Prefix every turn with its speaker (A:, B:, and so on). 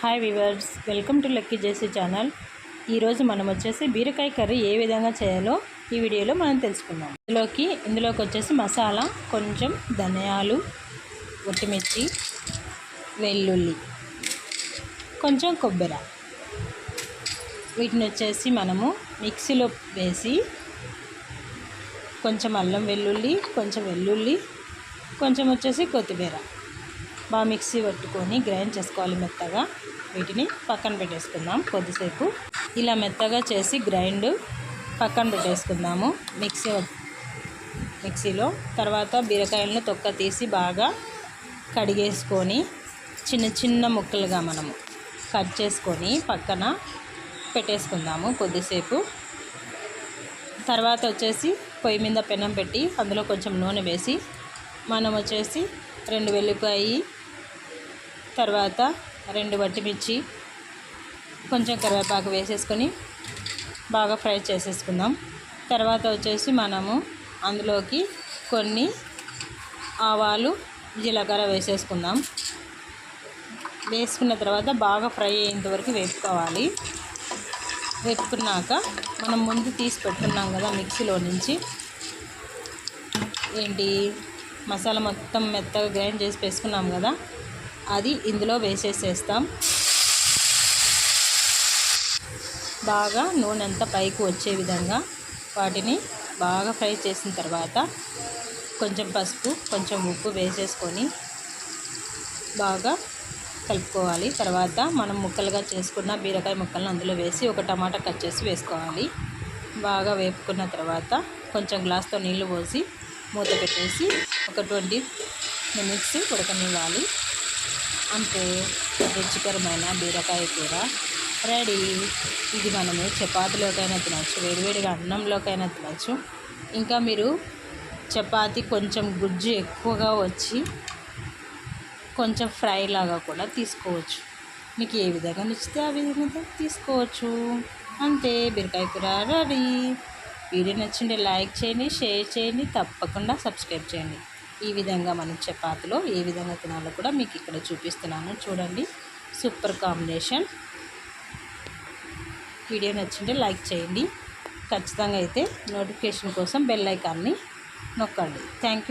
A: Hi viewers welcome to lucky JC channel. ఈరోజు మనం వచ్చేసి బీరకాయ కర్రీ ఏ విధంగా చేయాలో ఈ వీడియోలో మనం తెలుసుకుందాం. ఇందులోకి ఇందులోకి వచ్చేసి మసాలా కొంచెం ధనియాలు ఒట్టిమిర్చి వెల్లుల్లి కొంచెం కొబ్బరి. వీటిని వచ్చేసి మనము మిక్సీలో వేసి కొంచెం అల్లం వెల్లుల్లి కొంచెం వెల్లుల్లి కొంచెం వచ్చేసి కొత్తిమీర. బాగా మిక్సీ పట్టుకొని గ్రైండ్ చేసుకోవాలి మెత్తగా. వీటిని పక్కన పెట్టేసుకుందాం కొద్దిసేపు. ఇలా మెత్తగా చేసి గ్రైండ్ పక్కన పెట్టేసుకుందాము. మిక్సీ మిక్సీలో తర్వాత బీరకాయలను తొక్క తీసి బాగా కడిగేసుకొని చిన్న చిన్న ముక్కలుగా మనము కట్ చేసుకొని పక్కన పెట్టేసుకుందాము కొద్దిసేపు. తర్వాత వచ్చేసి పొయ్యి మీద పెనం పెట్టి అందులో కొంచెం నూనె వేసి మనం వచ్చేసి రెండు వెల్లిపాయి తర్వాత రెండు వట్టిమిర్చి కొంచెం కరివేపాకు వేసేసుకొని బాగా ఫ్రై చేసేసుకుందాం. తర్వాత వచ్చేసి మనము అందులోకి కొన్ని ఆవాలు జీలకర్ర వేసేసుకుందాం. వేసుకున్న తర్వాత బాగా ఫ్రై అయ్యేంత వరకు వేపుకోవాలి. వేపుకున్నాక మనం ముందు తీసి పెట్టుకున్నాం కదా మిక్సీలో నుంచి. ఏంటి? మసాలా మొత్తం మెత్తగా గ్రైండ్ చేసి వేసుకున్నాం కదా. అది ఇందులో వేసేసేస్తాం. బాగా నూనె అంతా పైకి వచ్చే విధంగా వాటిని బాగా ఫ్రై చేసిన తర్వాత కొంచెం పసుపు కొంచెం ఉప్పు వేసేసుకొని బాగా కలుపుకోవాలి. తర్వాత మనం ముక్కలుగా చేసుకున్న బీరకాయ ముక్కలను అందులో వేసి ఒక టమాటా కట్ చేసి వేసుకోవాలి. బాగా వేపుకున్న తర్వాత కొంచెం గ్లాస్తో నీళ్ళు పోసి మూత పెట్టేసి ఒక ట్వంటీ మినిట్స్ ఉడకనివ్వాలి. అంతే రుచికరమైన బీరకాయ కూర. రెడీ. ఇది మనము చపాతీలోకైనా తినచ్చు వేడివేడిగా అన్నంలోకైనా తినచ్చు. ఇంకా మీరు చపాతి కొంచెం గుజ్జు ఎక్కువగా వచ్చి కొంచెం ఫ్రై లాగా కూడా తీసుకోవచ్చు. మీకు ఏ విధంగా నచ్చితే ఆ విధంగా తీసుకోవచ్చు. అంతే బీరకాయ కూర రెడీ. వీడియో నచ్చింటే లైక్ చేయండి షేర్ చేయండి తప్పకుండా సబ్స్క్రైబ్ చేయండి. ఈ విధంగా మనం చపాతీలో ఏ విధంగా తినాలో కూడా మీకు ఇక్కడ చూపిస్తున్నాను. చూడండి. Super combination. వీడియో నచ్చింటే లైక్ చేయండి. ఖచ్చితంగా అయితే నోటిఫికేషన్ కోసం బెల్ ఐకాన్ని నొక్కండి. Thank you.